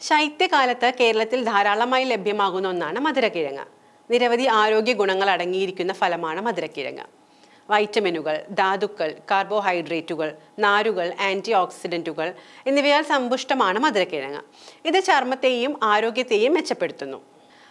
ശൈത്യകാലത്ത് കേരളത്തിൽ ധാരാളമായി ലഭ്യമാകുന്ന ഒന്നാണ് മധുരക്കിഴങ്ങ്. നിരവധി ആരോഗ്യ ഗുണങ്ങൾ അടങ്ങിയിരിക്കുന്ന ഫലമാണ് മധുരക്കിഴങ്ങ്. വൈറ്റമിനുകൾ ധാതുക്കൾ കാർബോഹൈഡ്രേറ്റുകൾ നാരുകൾ ആന്റി ഓക്സിഡന്റുകൾ എന്നിവയാൽ സമ്പുഷ്ടമാണ് മധുരക്കിഴങ്ങ്. ഇത് ചർമ്മത്തെയും ആരോഗ്യത്തെയും മെച്ചപ്പെടുത്തുന്നു.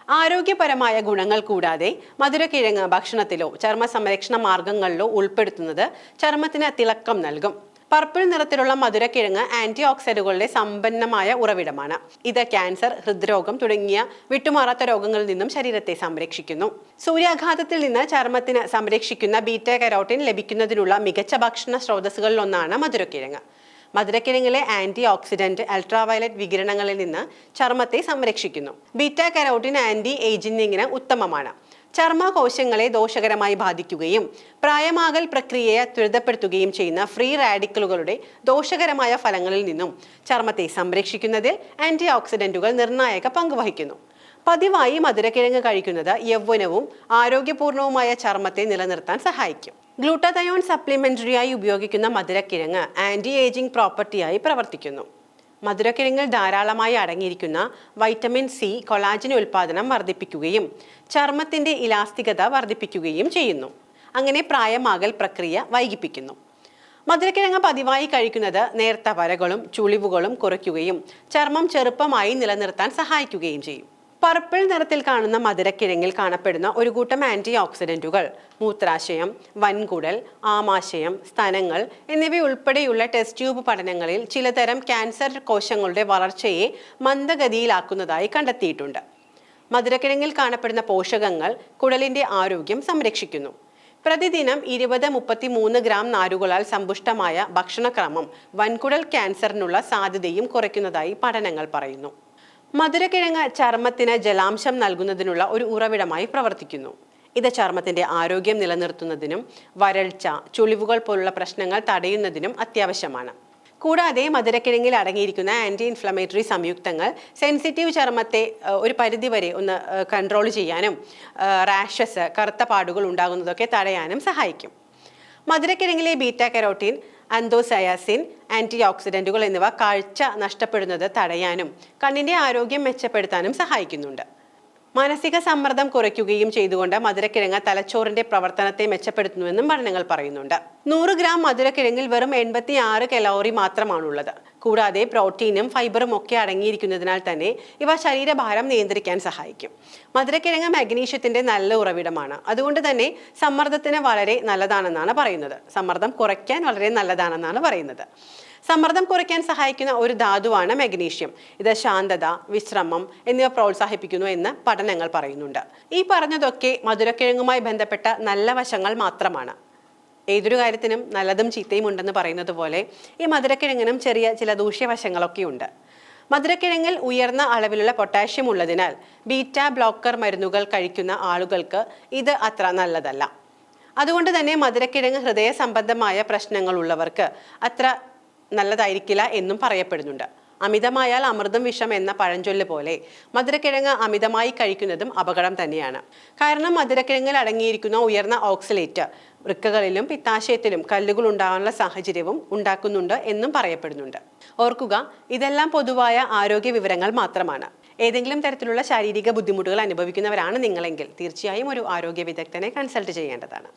ആരോഗ്യപരമായ ഗുണങ്ങൾ കൂടാതെ മധുരക്കിഴങ്ങ് ഭക്ഷണത്തിലോ ചർമ്മ സംരക്ഷണ മാർഗങ്ങളിലോ ഉൾപ്പെടുത്തുന്നത് ചർമ്മത്തിന് തിളക്കം നൽകും. പർപ്പിൾ നിറത്തിലുള്ള മധുരക്കിഴങ്ങ് ആന്റി ഓക്സൈഡുകളുടെ സമ്പന്നമായ ഉറവിടമാണ്. ഇത് ക്യാൻസർ ഹൃദ്രോഗം തുടങ്ങിയ വിട്ടുമാറാത്ത രോഗങ്ങളിൽ നിന്നും ശരീരത്തെ സംരക്ഷിക്കുന്നു. സൂര്യാഘാതത്തിൽ നിന്ന് ചർമ്മത്തിന് സംരക്ഷിക്കുന്ന ബീറ്റ കരോട്ടിൻ ലഭിക്കുന്നതിനുള്ള മികച്ച ഭക്ഷണ സ്രോതസ്സുകളിലൊന്നാണ് മധുരക്കിഴങ്ങ്. മധുരക്കിഴങ്ങിലെ ആന്റി ഓക്സിഡന്റ് അൾട്രാവയലറ്റ് വികിരണങ്ങളിൽ നിന്ന് ചർമ്മത്തെ സംരക്ഷിക്കുന്നു. ബീറ്റ കരോട്ടിൻ ആന്റി ഏജിങ്ങിന് ഉത്തമമാണ്. ചർമ്മകോശങ്ങളെ ദോഷകരമായി ബാധിക്കുകയും പ്രായമാകൽ പ്രക്രിയയെ ത്വരിതപ്പെടുത്തുകയും ചെയ്യുന്ന ഫ്രീ റാഡിക്കലുകളുടെ ദോഷകരമായ ഫലങ്ങളിൽ നിന്നും ചർമ്മത്തെ സംരക്ഷിക്കുന്നതിൽ ആന്റി ഓക്സിഡന്റുകൾ നിർണായക പങ്ക് വഹിക്കുന്നു. പതിവായി മധുരക്കിഴങ്ങ് കഴിക്കുന്നത് യൗവനവും ആരോഗ്യപൂർണവുമായ ചർമ്മത്തെ നിലനിർത്താൻ സഹായിക്കും. ഗ്ലൂട്ടതയോൺ സപ്ലിമെന്ററിയായി ഉപയോഗിക്കുന്ന മധുരക്കിഴങ്ങ് ആന്റി ഏജിംഗ് പ്രോപ്പർട്ടിയായി പ്രവർത്തിക്കുന്നു. മധുരക്കിഴങ്ങിൽ ധാരാളമായി അടങ്ങിയിരിക്കുന്ന വൈറ്റമിൻ സി കൊളാജിൻ ഉൽപ്പാദനം വർദ്ധിപ്പിക്കുകയും ചർമ്മത്തിന്റെ ഇലാസ്തികത വർദ്ധിപ്പിക്കുകയും ചെയ്യുന്നു. അങ്ങനെ പ്രായമാകൽ പ്രക്രിയ വൈകിപ്പിക്കുന്നു. മധുരക്കിഴങ്ങ് പതിവായി കഴിക്കുന്നത് നേർത്ത വരകളും ചുളിവുകളും കുറയ്ക്കുകയും ചർമ്മം ചെറുപ്പമായി നിലനിർത്താൻ സഹായിക്കുകയും ചെയ്യും. പർപ്പിൾ നിറത്തിൽ കാണുന്ന മധുരക്കിഴങ്ങിൽ കാണപ്പെടുന്ന ഒരു കൂട്ടം ആന്റി ഓക്സിഡന്റുകൾ മൂത്രാശയം വൻകുടൽ ആമാശയം സ്തനങ്ങൾ എന്നിവയുൾപ്പെടെയുള്ള ടെസ്റ്റ് ട്യൂബ് പഠനങ്ങളിൽ ചിലതരം ക്യാൻസർ കോശങ്ങളുടെ വളർച്ചയെ മന്ദഗതിയിലാക്കുന്നതായി കണ്ടെത്തിയിട്ടുണ്ട്. മധുരക്കിഴങ്ങിൽ കാണപ്പെടുന്ന പോഷകങ്ങൾ കുടലിന്റെ ആരോഗ്യം സംരക്ഷിക്കുന്നു. പ്രതിദിനം ഇരുപത് മുപ്പത്തി മൂന്ന് ഗ്രാം നാരുകളാൽ സമ്പുഷ്ടമായ ഭക്ഷണക്രമം വൻകുടൽ ക്യാൻസറിനുള്ള സാധ്യതയും കുറയ്ക്കുന്നതായി പഠനങ്ങൾ പറയുന്നു. മധുരക്കിഴങ്ങ് ചർമ്മത്തിന് ജലാംശം നൽകുന്നതിനുള്ള ഒരു ഉറവിടമായി പ്രവർത്തിക്കുന്നു. ഇത് ചർമ്മത്തിന്റെ ആരോഗ്യം നിലനിർത്തുന്നതിനും വരൾച്ച ചുളിവുകൾ പോലുള്ള പ്രശ്നങ്ങൾ തടയുന്നതിനും അത്യാവശ്യമാണ്. കൂടാതെ മധുരക്കിഴങ്ങിൽ അടങ്ങിയിരിക്കുന്ന ആന്റി ഇൻഫ്ലമേറ്ററി സംയുക്തങ്ങൾ സെൻസിറ്റീവ് ചർമ്മത്തെ ഒരു പരിധിവരെ ഒന്ന് കൺട്രോൾ ചെയ്യാനും റാഷസ് കറുത്ത പാടുകൾ ഉണ്ടാകുന്നതൊക്കെ തടയാനും സഹായിക്കും. മധുരക്കിഴങ്ങിലെ ബീറ്റ കരോട്ടീൻ അന്തോസയാസിൻ ആന്റി ഓക്സിഡന്റുകൾ എന്നിവ കാഴ്ച നഷ്ടപ്പെടുന്നത് തടയാനും കണ്ണിന്റെ ആരോഗ്യം മെച്ചപ്പെടുത്താനും സഹായിക്കുന്നുണ്ട്. മാനസിക സമ്മർദ്ദം കുറയ്ക്കുകയും ചെയ്തുകൊണ്ട് മധുരക്കിഴങ്ങ് തലച്ചോറിന്റെ പ്രവർത്തനത്തെ മെച്ചപ്പെടുത്തുന്നുവെന്നും പഠനങ്ങൾ പറയുന്നുണ്ട്. നൂറ് ഗ്രാം മധുരക്കിഴങ്ങിൽ വെറും എൺപത്തി ആറ് കലോറി മാത്രമാണുള്ളത്. കൂടാതെ പ്രോട്ടീനും ഫൈബറും ഒക്കെ അടങ്ങിയിരിക്കുന്നതിനാൽ തന്നെ ഇവ ശരീരഭാരം നിയന്ത്രിക്കാൻ സഹായിക്കും. മധുരക്കിഴങ്ങ് മാഗ്നീഷ്യത്തിന്റെ നല്ല ഉറവിടമാണ്. അതുകൊണ്ട് തന്നെ സമ്മർദ്ദത്തിന് വളരെ നല്ലതാണെന്നാണ് പറയുന്നത്. സമ്മർദ്ദം കുറയ്ക്കാൻ വളരെ നല്ലതാണെന്നാണ് പറയുന്നത്. സമ്മർദ്ദം കുറയ്ക്കാൻ സഹായിക്കുന്ന ഒരു ധാതുവാണ് മഗ്നീഷ്യം. ഇത് ശാന്തത വിശ്രമം എന്നിവ പ്രോത്സാഹിപ്പിക്കുന്നു എന്ന് പഠനങ്ങൾ പറയുന്നുണ്ട്. ഈ പറഞ്ഞതൊക്കെ മധുരക്കിഴങ്ങുമായി ബന്ധപ്പെട്ട നല്ല വശങ്ങൾ മാത്രമാണ്. ഏതൊരു കാര്യത്തിനും നല്ലതും ചീത്തയും ഉണ്ടെന്ന് പറയുന്നത് പോലെ ഈ മധുരക്കിഴങ്ങിനും ചെറിയ ചില ദൂഷ്യവശങ്ങളൊക്കെ ഉണ്ട്. മധുരക്കിഴങ്ങിൽ ഉയർന്ന അളവിലുള്ള പൊട്ടാഷ്യം ഉള്ളതിനാൽ ബീറ്റ ബ്ലോക്കർ മരുന്നുകൾ കഴിക്കുന്ന ആളുകൾക്ക് ഇത് അത്ര നല്ലതല്ല. അതുകൊണ്ട് തന്നെ മധുരക്കിഴങ്ങ് ഹൃദയ സംബന്ധമായ പ്രശ്നങ്ങൾ ഉള്ളവർക്ക് അത്ര നല്ലതായിരിക്കില്ല എന്നും പറയപ്പെടുന്നുണ്ട്. അമിതമായാൽ അമൃതം വിഷം എന്ന പഴഞ്ചൊല്ല് പോലെ മധുരക്കിഴങ്ങ് അമിതമായി കഴിക്കുന്നതും അപകടം തന്നെയാണ്. കാരണം മധുരക്കിഴങ്ങിൽ അടങ്ങിയിരിക്കുന്ന ഉയർന്ന ഓക്സിലേറ്റ് വൃക്കകളിലും പിത്താശയത്തിലും കല്ലുകൾ ഉണ്ടാകാനുള്ള സാഹചര്യവും ഉണ്ടാക്കുന്നുണ്ട് എന്നും പറയപ്പെടുന്നുണ്ട്. ഓർക്കുക ഇതെല്ലാം പൊതുവായ ആരോഗ്യ വിവരങ്ങൾ മാത്രമാണ്. ഏതെങ്കിലും തരത്തിലുള്ള ശാരീരിക ബുദ്ധിമുട്ടുകൾ അനുഭവിക്കുന്നവരാണ് നിങ്ങളെങ്കിൽ തീർച്ചയായും ഒരു ആരോഗ്യ വിദഗ്ധനെ കൺസൾട്ട് ചെയ്യേണ്ടതാണ്.